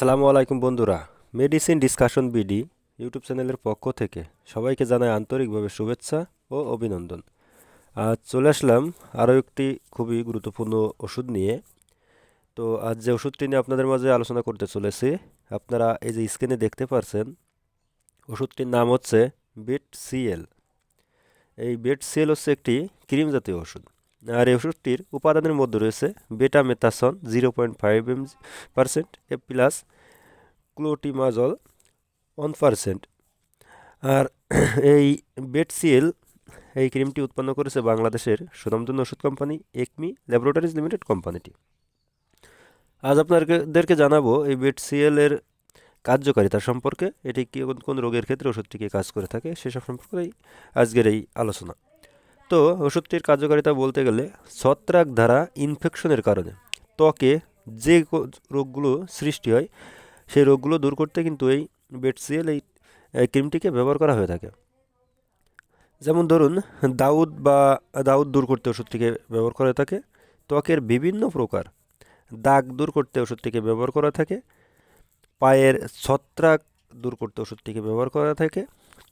আসসালামু আলাইকুম বন্ধুরা। মেডিসিন ডিসকাশন বিডি ইউটিউব চ্যানেলের পক্ষ থেকে সবাইকে জানাই আন্তরিকভাবে শুভেচ্ছা ও অভিনন্দন। আজ চলে আসলাম আরও একটি খুবই গুরুত্বপূর্ণ ওষুধ নিয়ে। তো আজ যে ওষুধটি নিয়ে আপনাদের মাঝে আলোচনা করতে চলেছি, আপনারা এই যে স্ক্রিনে দেখতে পারছেন, ওষুধটির নাম হচ্ছে বিট সিএল এই বেট সিএল হচ্ছে একটি ক্রিম জাতীয় ওষুধ। আর এই ওষুধটির উপাদানের মধ্যে রয়েছে betamethasone zero point five M percent A plus clotrimazole one percent আর এই বেটসিএল এই ক্রিমটি উৎপন্ন করেছে বাংলাদেশের সুনামধন্য ওষুধ কোম্পানি একমি ল্যাবরেটরিজ লিমিটেড কোম্পানিটি। আজ আপনাদেরকে জানাব এই বেটসিএল কার্যকারিতা সম্পর্কে, এটি কি কোন রোগের ক্ষেত্রে ওষুধটিকে কাজ করে থাকে সেসব সম্পর্কেই আজকের এই আলোচনা। তো ওষুধটির কার্যকারিতা বলতে গেলে ছত্রাক দ্বারা ইনফেকশনের কারণে। ত্বকে যে রোগগুলো সৃষ্টি হয়, সেই রোগগুলো দূর করতে কিন্তু এই বেটসিএল এই ক্রিমটিকে ব্যবহার করা হয়ে থাকে। যেমন ধরুন, দাউদ বা, দাউদ দূর করতে ওষুধটিকে ব্যবহার করা থাকে। ত্বকের বিভিন্ন প্রকার দাগ দূর করতে ওষুধটিকে ব্যবহার করা থাকে। পায়ের ছত্রাক দূর করতে ওষুধটিকে ব্যবহার করা থাকে,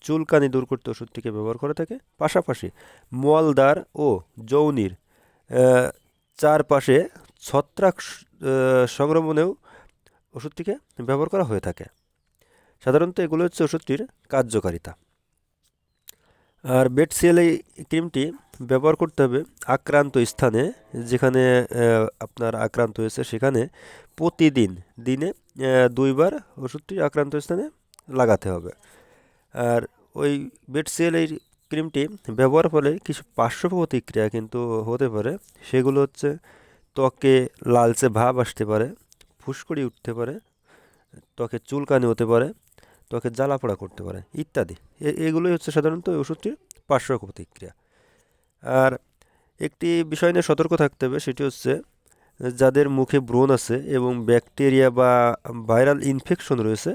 চুলকানি দূর করতে ওষুধটিকে ব্যবহার করা থাকে। পাশাপাশি মলদার ও যৌনির চারপাশে ছত্রাক সংক্রমণেও ওষুধটিকে ব্যবহার করা হয়ে থাকে। সাধারণত এগুলো হচ্ছে ওষুধটির কার্যকারিতা। আর বেডসিএল এই ক্রিমটি ব্যবহার করতে হবে আক্রান্ত স্থানে, যেখানে আপনার আক্রান্ত হয়েছে সেখানে প্রতিদিন, দিনে দুইবার ওষুধটি আক্রান্ত স্থানে লাগাতে হবে। আর ওই বেডসিএল এই ক্রিমটি ব্যবহার ফলে কিছু পার্শ্ব প্রতিক্রিয়া কিন্তু হতে পারে। সেগুলো হচ্ছে ত্বকে লালচে ভাব আসতে পারে, ফুসকুড়ি উঠতে পারে, ত্বকে চুলকানি হতে পারে, ত্বকে জ্বালাপোড়া করতে পারে ইত্যাদি। এগুলোই হচ্ছে সাধারণত ওই ওষুধটির পার্শ্ব প্রতিক্রিয়া আর একটি বিষয় নিয়ে সতর্ক থাকতে হবে, সেটি হচ্ছে যাদের মুখে ব্রণ আছে এবং ব্যাকটেরিয়া বা ভাইরাল ইনফেকশন রয়েছে,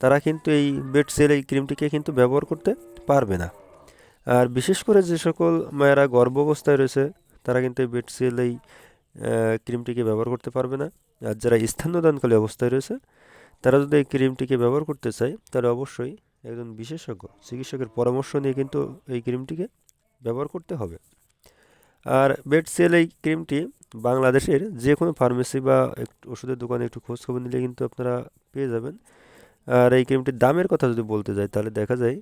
তারা কিন্তু এই বেড সেল, এই ক্রিমটিকে কিন্তু ব্যবহার করতে পারবে না। আর বিশেষ করে যে সকল মায়েরা গর্ভ অবস্থায় রয়েছে, তারা কিন্তু এই বেড সেল, এই ক্রিমটিকে ব্যবহার করতে পারবে না। আর যারা স্থানদানকালী অবস্থায় রয়েছে, তারা যদি এই ক্রিমটিকে ব্যবহার করতে চায়, তাহলে অবশ্যই একজন বিশেষজ্ঞ, চিকিৎসকের পরামর্শ নিয়ে কিন্তু এই ক্রিমটিকে ব্যবহার করতে হবে। আর বেড সেল এই ক্রিমটি বাংলাদেশের যে কোনো ফার্মেসি বা একটু ওষুধের দোকানে একটু খোঁজখবর নিলে কিন্তু আপনারা পেয়ে যাবেন। আর এই ক্রিমটির দামের কথা যদি বলতে যাই, তাহলে দেখা যায়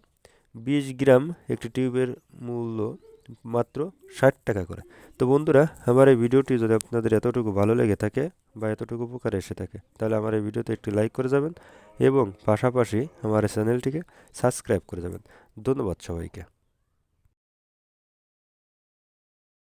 বিশ গ্রাম একটি টিউবের মূল্য মাত্র ষাট টাকা করে। তো বন্ধুরা, আমার এই ভিডিওটি যদি আপনাদের এতটুকু ভালো লেগে থাকে বা এতটুকু উপকার এসে থাকে, তাহলে আমার এই ভিডিওতে একটি লাইক করে যাবেন এবং পাশাপাশি আমার চ্যানেলটিকে সাবস্ক্রাইব করে যাবেন। ধন্যবাদ সবাইকে।